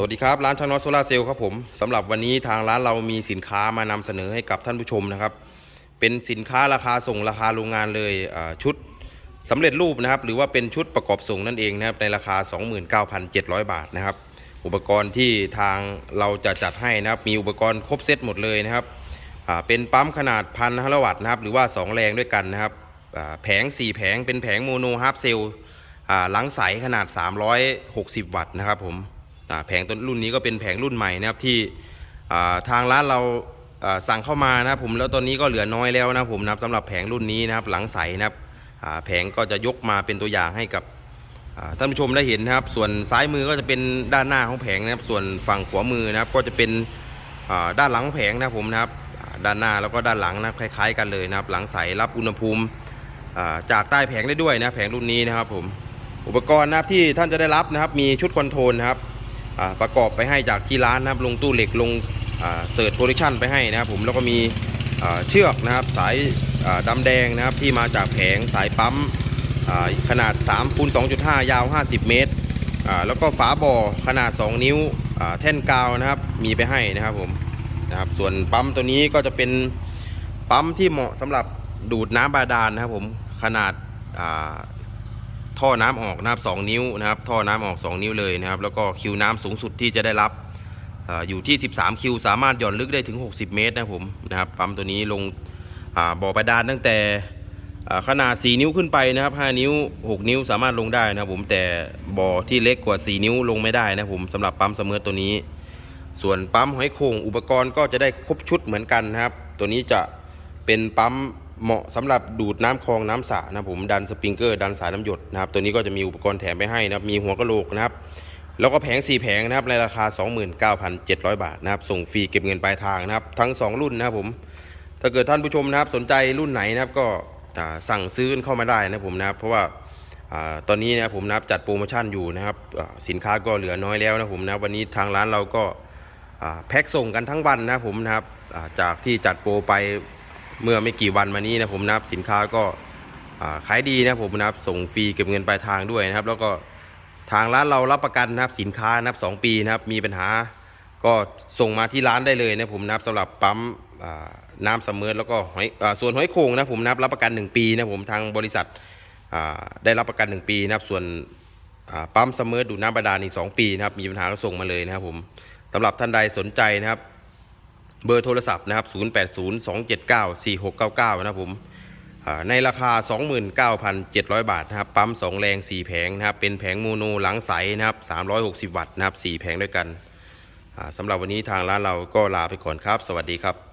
สวัสดีครับ ร้านช่างน็อตโซลาเซลล์ครับผมสำหรับวันนี้ทางร้านเรามีสินค้ามานำเสนอให้กับท่านผู้ชมนะครับ เป็นสินค้าราคาส่งราคาโรงงานเลยชุดสำเร็จรูปนะครับ หรือว่าเป็นชุดประกอบส่งนั่นเองนะครับในราคา 29,700 บาทนะครับ อุปกรณ์ที่ทางเราจะจัดให้นะครับ มีอุปกรณ์ครบเซตหมดเลยนะครับเป็นปั๊มขนาดพันฮัลวัตต์นะครับ หรือว่า 2 แรงด้วยกันนะครับแผง 4 แผงเป็นแผงโมโนฮาร์ปเซลล์หลังใสขนาด 360 วัตต์นะครับผม แผงต้นรุ่นนี้ก็เป็นแผงรุ่นใหม่นะครับที่ทางร้านเราสั่งเข้ามานะผมแล้วตอนนี้ก็เหลือน้อยแล้วนะผมนะสำหรับแผงรุ่นนี้นะครับหลังใสนะครับแผงก็จะยกมาเป็นตัวอย่างให้กับท่านผู้ชมได้เห็นนะครับ ส่วนซ้ายมือก็จะเป็นด้านหน้าของแผงนะครับ ส่วนฝั่งขวามือนะครับ ก็จะเป็นด้านหลังของแผงนะผมนะครับ ด้านหน้าแล้วก็ด้านหลังนะคล้าย ๆ กันเลยนะครับ หลังใสรับอุณหภูมิจากใต้แผงได้ด้วยนะแผงรุ่นนี้นะครับผมอุปกรณ์นะครับที่ท่านจะได้รับนะครับ มีชุดคอนโทรลนะครับ ประกอบไปให้จากที่ร้านนะครับลงตู้เหล็กลงเสิร์ชโปรดักชันไปให้นะครับผมแล้วก็มีเชือกนะครับสายอ่าดำแดงนะครับที่มาจากแผงสายปั๊มอ่าขนาด3คูณ2.5 ยาว 50 เมตร แล้วก็ฝาบ่อขนาด 2 นิ้วแท่นกาวนะครับมีไปให้นะครับผมนะครับส่วนปั๊มตัวนี้ก็จะเป็นปั๊มที่เหมาะสำหรับดูดน้ำบาดาลนะครับผมขนาด ท่อน้ำออกนะครับ2นิ้วนะครับท่อน้ำออก 2 นิ้วเลยนะครับแล้วก็คิวน้ำสูงสุดที่จะได้รับออยู่ที่ 13 คิว สามารถหย่อนลึกได้ถึง 60 เมตรนะผมนะครับปั๊มตัวนี้ลงบ่อบาดาลตั้งแต่ขนาด 4 นิ้วขึ้นไปนะครับ 5 นิ้ว 6 นิ้วสามารถลงได้นะผมแต่บ่อที่เล็กกว่า 4 นิ้วลงไม่ได้นะผมสำหรับปั๊มเสมอตัวนี้ ส่วนปั๊มหอยโข่งอุปกรณ์ก็จะได้ครบชุดเหมือนกันนะครับ ตัวนี้จะเป็นปั๊ม เหมาะสำหรับดูดน้ำคลองน้ำสระนะผมดันสปริงเกอร์ดันสายน้ำหยดนะครับตัวนี้ก็จะมีอุปกรณ์แถมไปให้นะครับมีหัวกะโหลกนะครับแล้วก็แผง 4 แผงนะครับในราคา 29,700 บาทนะครับส่งฟรีเก็บเงินปลายทางนะครับทั้ง 2 รุ่นนะครับผมถ้าเกิดท่านผู้ชมนะครับสนใจรุ่นไหนนะครับก็สั่งซื้อเข้ามาได้นะผมนะครับเพราะว่าอตอนนี้นะผมนะครับจัดโปรโมชั่นอยู่นะครับสินค้าก็เหลือน้อยแล้วนะผมนะวันนี้ทางร้านเราก็แพ็คส่งกันทั้งวันนะผมนะครับจากที่จัดโปรไป เมื่อไม่กี่วันมานี้นะผมนะครับสินค้าก็ขายดีนะผมนะครับส่งฟรีเก็บเงินปลายทางด้วยนะครับ แล้วก็ทางร้านเรารับประกันนะครับสินค้านะครับสองปีนะครับมีปัญหาก็ส่งมาที่ร้านได้เลยนะผมนะครับสำหรับปั๊มน้ำเสมอแล้วก็หอยอส่วนหอยโข่งนะผมนะครับรับประกัน 1 ปีนะผมทางบริษัทได้รับประกัน 1 ปีนะครับส่วนปั๊มเสมอดูดน้ำบาดาลอีก2ปีนะครับมีปัญหาก็ส่งมาเลยนะครับผมสำหรับท่านใดสนใจนะครับ เบอร์โทรศัพท์นะครับ 0802794699 นะครับผมอ่าในราคา 29,700 บาทนะครับ ปั๊ม 2 แรง 4 แผงนะครับ เป็นแผงโมโนหลังใสนะครับ 360 วัตต์นะครับ 4 แผงด้วยกันสำหรับวันนี้ทางร้านเราก็ลาไปก่อนครับ สวัสดีครับ